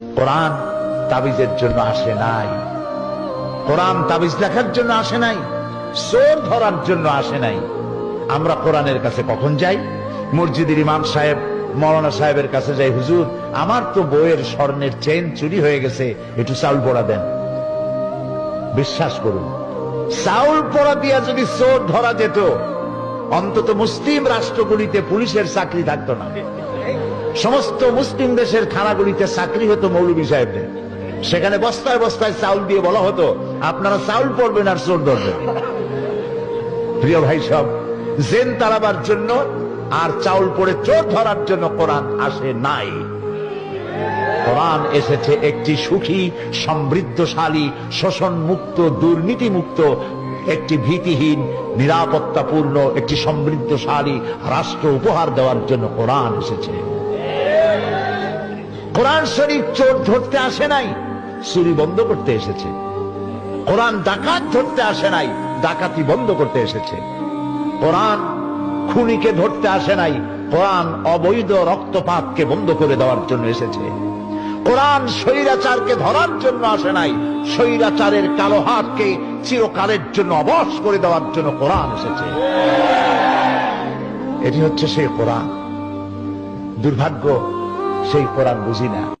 কোরআন তাবিজের জন্য আসে নাই। কোরআন তাবিজ লেখার জন্য আসে নাই, চোর ধরার জন্য আসে নাই। আমরা কোরআনের কাছে কখন যাই? মসজিদের ইমাম সাহেব মৌলানা সাহেবের কাছে যাই, হুজুর, আমার তো বইয়ের স্বর্ণের চেন চুরি হয়ে গেছে, একটু চাউল পড়া দেন। বিশ্বাস করুন, চাউল পড়া দিয়া যদি চোর ধরা যেত, অন্তত মুসলিম রাষ্ট্রগুলিতে পুলিশের চাকরি থাকতো না। সমস্ত মুসলিম দেশের থানাগুলিতে চাকরি হতো মৌলবী সাহেবদের। সেখানে বস্তায় বস্তায় চাউল দিয়ে বলা হতো, আপনারা চাউল পড়বেন আর চোর ধরবেন। প্রিয় ভাই সব জেন তাড়াবার জন্য আর চাউল পড়ে চোর ধরার জন্য কোরআন আসে নাই। কোরআন এসেছে একটি সুখী, সমৃদ্ধশালী শোষণ মুক্ত দুর্নীতি মুক্ত একটি ভীতিহীন, নিরাপত্তাপূর্ণ, একটি সমৃদ্ধশালী রাষ্ট্র উপহার দেওয়ার জন্য কোরআন এসেছে। কোরআন শরীফ চোর ধরতে আসে নাই চুরি বন্ধ করতে এসেছে। কোরআন ডাকাত ধরতে আসে নাই, ডাকাতি বন্ধ করতে এসেছে। কোরআন খুনিকে ধরতে আসে নাই, কোরআন অবৈধ রক্তপাতকে বন্ধ করে দেওয়ার জন্য এসেছে। কোরআন স্বৈরাচারকে ধরার জন্য আসে নাই, স্বৈরাচারের কালো হাতকে চিরকালের জন্য অবশ করে দেওয়ার জন্য কোরআন এসেছে। এটি হচ্ছে সেই কোরআন। দুর্ভাগ্য সেই কোরআন বুঝি না।